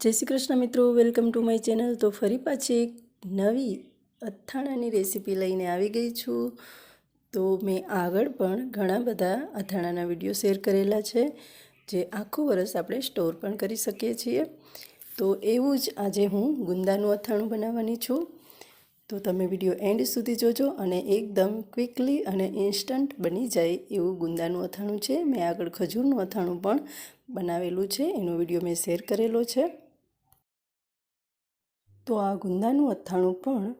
જય શ્રી કૃષ્ણ મિત્રો, welcome to my channel. તો ફરી પાછી એક નવી અથાણાની રેસીપી લઈને આવી ગઈ છું. તો મેં આગળ પણ ઘણા બધા અથાણાના વીડિયો શેર કરેલા છે, જે આખું વરસ આપણે સ્ટોર પણ કરી શકીએ છીએ. તો એવું જ આજે હું ગુંદાનું અથાણું બનાવવાની છું. તો તમે વીડિયો એન્ડ સુધી જોજો અને એકદમ ક્વિકલી અને ઇન્સ્ટન્ટ બની જાય એવું ગુંદાનું અથાણું છે. મેં આગળ ખજૂરનું અથાણું પણ બનાવેલું છે. એનો વીડિયો મેં શેર કરેલો છે. તો આ ગુંદાનું અથાણું પણ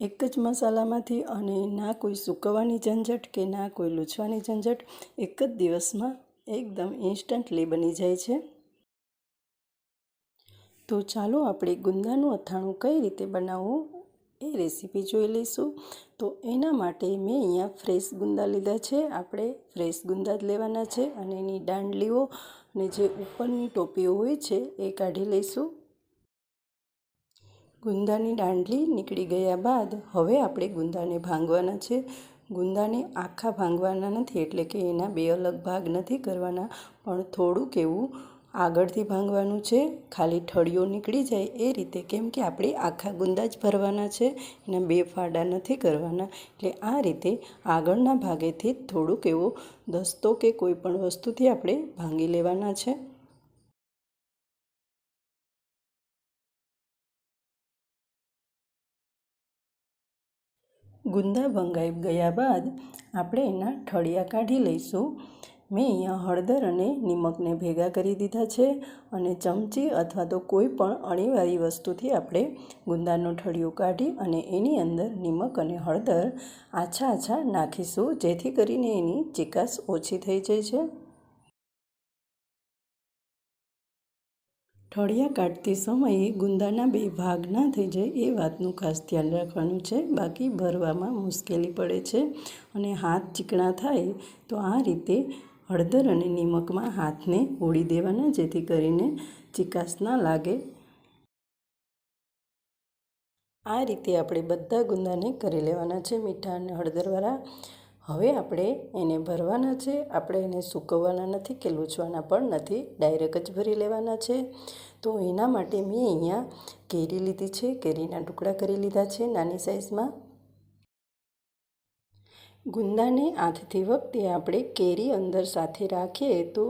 એક જ મસાલામાંથી અને ના કોઈ સૂકવવાની ઝંઝટ કે ના કોઈ લૂછવાની ઝંઝટ એક જ દિવસમાં એકદમ ઇન્સ્ટન્ટલી બની જાય છે. તો ચાલો આપણે ગુંદાનું અથાણું કઈ રીતે બનાવવું એ રેસીપી જોઈ લઈશું. તો એના માટે મેં અહીંયા ફ્રેશ ગુંદા લીધા છે. આપણે ફ્રેશ ગુંદા જ લેવાના છે અને એની દાંડલીઓ અને જે ઉપરની ટોપીઓ હોય છે એ કાઢી લઈશું. ગુંદાની દાંડલી નીકળી ગયા બાદ હવે આપણે ગુંદાને ભાંગવાના છે. ગુંદાને આખા ભાંગવાના નથી એટલે કે એના બે અલગ ભાગ નથી કરવાના, પણ થોડુંક એવું આગળથી ભાંગવાનું છે. ખાલી ઠળીઓ નીકળી જાય એ રીતે કેમ કે આપણે આખા ગુંદા જ ભરવાના છે, એના બે ફાડા નથી કરવાના. એટલે આ રીતે આગળના ભાગેથી થોડુંક એવો દસ્તો કે કોઈ પણ વસ્તુથી આપણે ભાંગી લેવાના છે. ગુંદા ભંગાઈ ગયા બાદ આપણે એના ઠળિયા કાઢી લઈશું. મેં અહીંયા હળદર અને નિમકને ભેગા કરી દીધા છે અને ચમચી અથવા તો કોઈ પણ અણીવાળી વસ્તુથી આપણે ગુંદાનો ઠળિયો કાઢી અને એની અંદર નિમક અને હળદર આછા આછા નાખીશું, જેથી કરીને એની ચિકાસ ઓછી થઈ જાય છે. ઠળિયા કાઢતી સમયે ગુંદાના બે ભાગ ના થઈ જાય એ વાતનું ખાસ ધ્યાન રાખવાનું છે. બાકી ભરવામાં મુશ્કેલી પડે છે અને હાથ ચીકણા થાય તો આ રીતે હળદર અને નિમકમાં હાથને ઓળી દેવાના જેથી કરીને ચિકાસ ના લાગે. આ રીતે આપણે બધા ગુંદાને કરી લેવાના છે મીઠા અને હળદરવાળા હવે આપણે એને ભરવાના છે. આપણે એને સૂકવવાના નથી કે લૂછવાના પણ નથી. ડાયરેક્ટ જ ભરી લેવાના છે. તો એના માટે મેં અહીંયા કેરી લીધી છે. કેરીના ટુકડા કરી લીધા છે નાની સાઇઝમાં ગુંદાને આથતી વખતે આપણે કેરી અંદર સાથે રાખીએ તો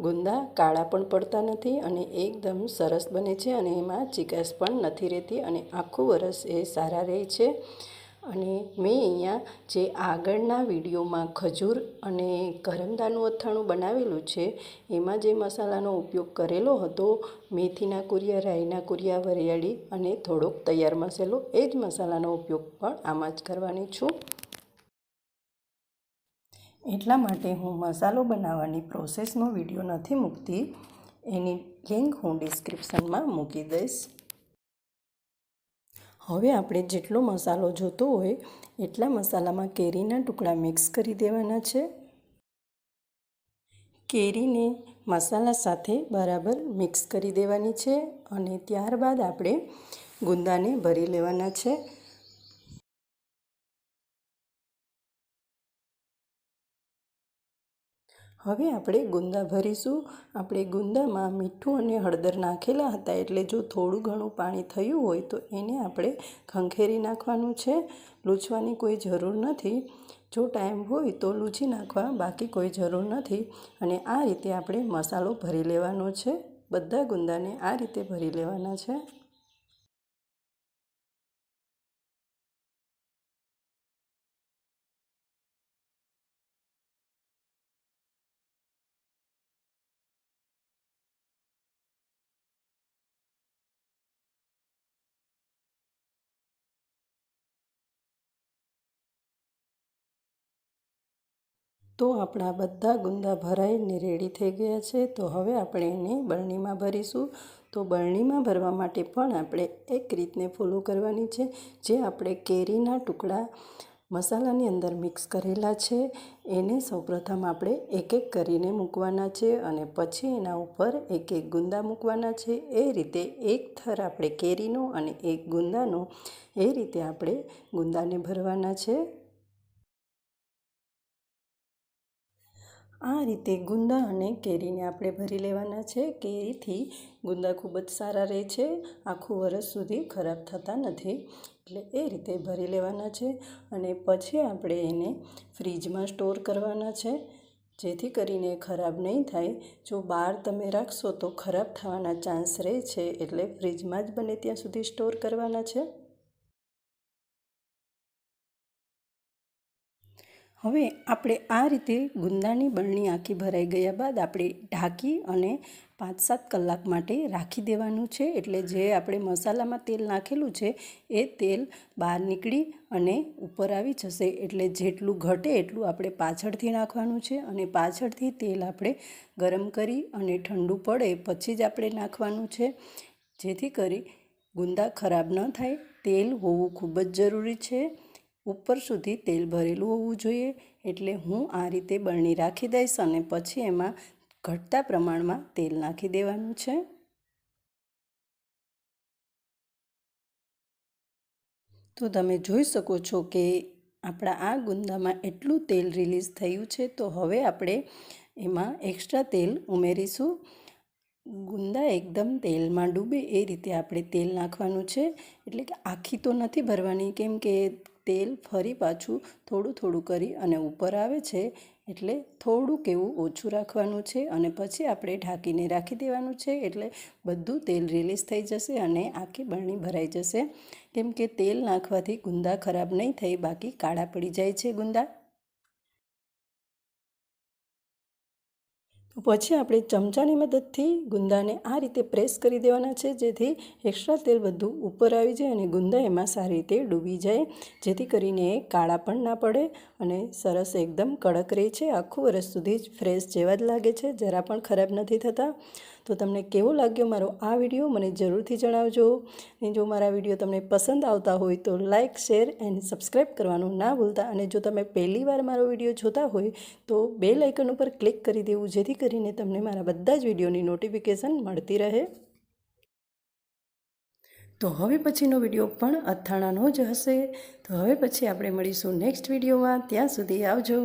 ગુંદા કાળા પણ પડતા નથી અને એકદમ સરસ બને છે અને એમાં ચિકાસ પણ નથી રહેતી અને આખું વરસ એ સારા રહે છે. અને મેં અહીંયા જે આગળના વિડીયોમાં ખજૂર અને કરમદાનું અથાણું બનાવેલું છે, એમાં જે મસાલાનો ઉપયોગ કરેલો હતો, મેથીના કુરિયા, રાઈના કુરિયા, વરિયાળી અને થોડોક તૈયાર મસાલો, એ જ મસાલાનો ઉપયોગ પણ આમાં જ કરવાની છું. એટલા માટે હું મસાલો બનાવવાની પ્રોસેસનો વીડિયો નથી મૂકતી, એની લિંક હું ડિસ્ક્રિપ્શનમાં મૂકી દઈશ. હવે આપણે જેટલો મસાલો જોતો હોય, એટલા મસાલામાં કેરીના ટુકડા મિક્સ કરી દેવાના છે. કેરીને મસાલા સાથે બરાબર મિક્સ કરી દેવાની છે અને ત્યારબાદ આપણે ગુંદાને ભરી લેવાના છે. હવે આપણે ગુંદા ભરીશું. આપણે ગુંદામાં મીઠું અને હળદર નાખેલા હતા. એટલે જો થોડું ઘણું પાણી થયું હોય તો એને આપણે ખંખેરી નાખવાનું છે. લૂછવાની કોઈ જરૂર નથી. જો ટાઈમ હોય તો લૂછી નાખવા બાકી કોઈ જરૂર નથી. અને આ રીતે આપણે મસાલો ભરી લેવાનો છે. બધા ગુંદાને આ રીતે ભરી લેવાના છે. તો આપણા બધા ગુંદા ભરાઈને રેડી થઈ ગયા છે. તો હવે આપણે એને બરણીમાં ભરીશું. તો બરણીમાં ભરવા માટે પણ આપણે એક રીતને ફોલો કરવાની છે. જે આપણે કેરીના ટુકડા મસાલાની અંદર મિક્સ કરેલા છે. એને સૌપ્રથમ આપણે એક એક કરીને મૂકવાના છે અને પછી એના ઉપર એક એક ગુંદા મૂકવાના છે. એ રીતે એક થર આપણે કેરીનો અને એક ગુંદાનો એ રીતે આપણે ગુંદાને ભરવાના છે. આ રીતે ગુંદા અને કેરીને આપણે ભરી લેવાના છે. કેરીથી ગુંદા ખૂબ જ સારા રહે છે. આખું વરસ સુધી ખરાબ થતા નથી. એટલે એ રીતે ભરી લેવાના છે અને પછી આપણે એને ફ્રીજમાં સ્ટોર કરવાના છે. જેથી કરીને ખરાબ નહીં થાય. જો બહાર તમે રાખશો તો ખરાબ થવાના ચાન્સ રહે છે. એટલે ફ્રીજમાં જ બને ત્યાં સુધી સ્ટોર કરવાના છે. હવે આપણે આ રીતે ગુંદાની બળણી આખી ભરાઈ ગયા બાદ આપણે ઢાંકી અને પાંચ સાત કલાક માટે રાખી દેવાનું છે. એટલે જે આપણે મસાલામાં તેલ નાખેલું છે, એ તેલ બહાર નીકળી અને ઉપર આવી જશે. એટલે જેટલું ઘટે એટલું આપણે પાછળથી નાખવાનું છે અને પાછળથી તેલ આપણે ગરમ કરી અને ઠંડુ પડે પછી જ આપણે નાખવાનું છે. જેથી કરી ગુંદા ખરાબ ન થાય. તેલ હોવું ખૂબ જ જરૂરી છે. ઉપર સુધી તેલ ભરેલું હોવું જોઈએ, એટલે હું આ રીતે બરણી રાખી દઈશ અને પછી એમાં ઘટતા પ્રમાણમાં તેલ નાખી દેવાનું છે. તો તમે જોઈ શકો છો કે આપણા આ ગુંદામાં એટલું તેલ રિલીઝ થયું છે, તો હવે આપણે એમાં એક્સ્ટ્રા તેલ ઉમેરીશું. ગુંદા એકદમ તેલમાં ડૂબે, એ રીતે આપણે તેલ નાખવાનું છે. એટલે કે આખી તો નથી ભરવાની, કેમ કે તેલ ફરી પાછું થોડું થોડું કરી અને ઉપર આવે છે, એટલે થોડુંક એવું ઓછું રાખવાનું છે અને પછી આપણે ઢાંકીને રાખી દેવાનું છે, એટલે બધું તેલ રિલીઝ થઈ જશે અને આખી બરણી ભરાઈ જશે. કેમ કે તેલ નાખવાથી ગુંદા ખરાબ નહીં થઈ, બાકી કાળા પડી જાય છે ગુંદા. તો પછી આપણે ચમચાની મદદથી ગુંદાને આ રીતે પ્રેસ કરી દેવાના છે, જેથી એક્સ્ટ્રા તેલ બધું ઉપર આવી જાય અને ગુંદા એમાં સારી રીતે ડૂબી જાય. જેથી કરીને એ કાળા પણ ના પડે અને સરસ એકદમ કડક રહે છે. આખું વર્ષ સુધી જ ફ્રેશ જેવા જ લાગે છે. જરા પણ ખરાબ નથી થતા. તો તમને કેવો લાગ્યો મારો આ વીડિયો મને જરૂરથી જણાવજો. અને જો મારા વીડિયો તમને પસંદ આવતા હોય તો લાઇક શેર એન્ડ સબસ્ક્રાઈબ કરવાનું ના ભૂલતા. અને જો તમે પહેલીવાર મારો વીડિયો જોતા હોય તો બે લાઇકન ઉપર ક્લિક કરી દેવું, જેથી કરીને તમને મારા બધા જ વિડીયોની નોટિફિકેશન મળતી રહે. તો હવે પછીનો વીડિયો પણ અથાણાનો જ હશે. તો હવે પછી આપણે મળીશું નેક્સ્ટ વિડીયોમાં. ત્યાં સુધી આવજો.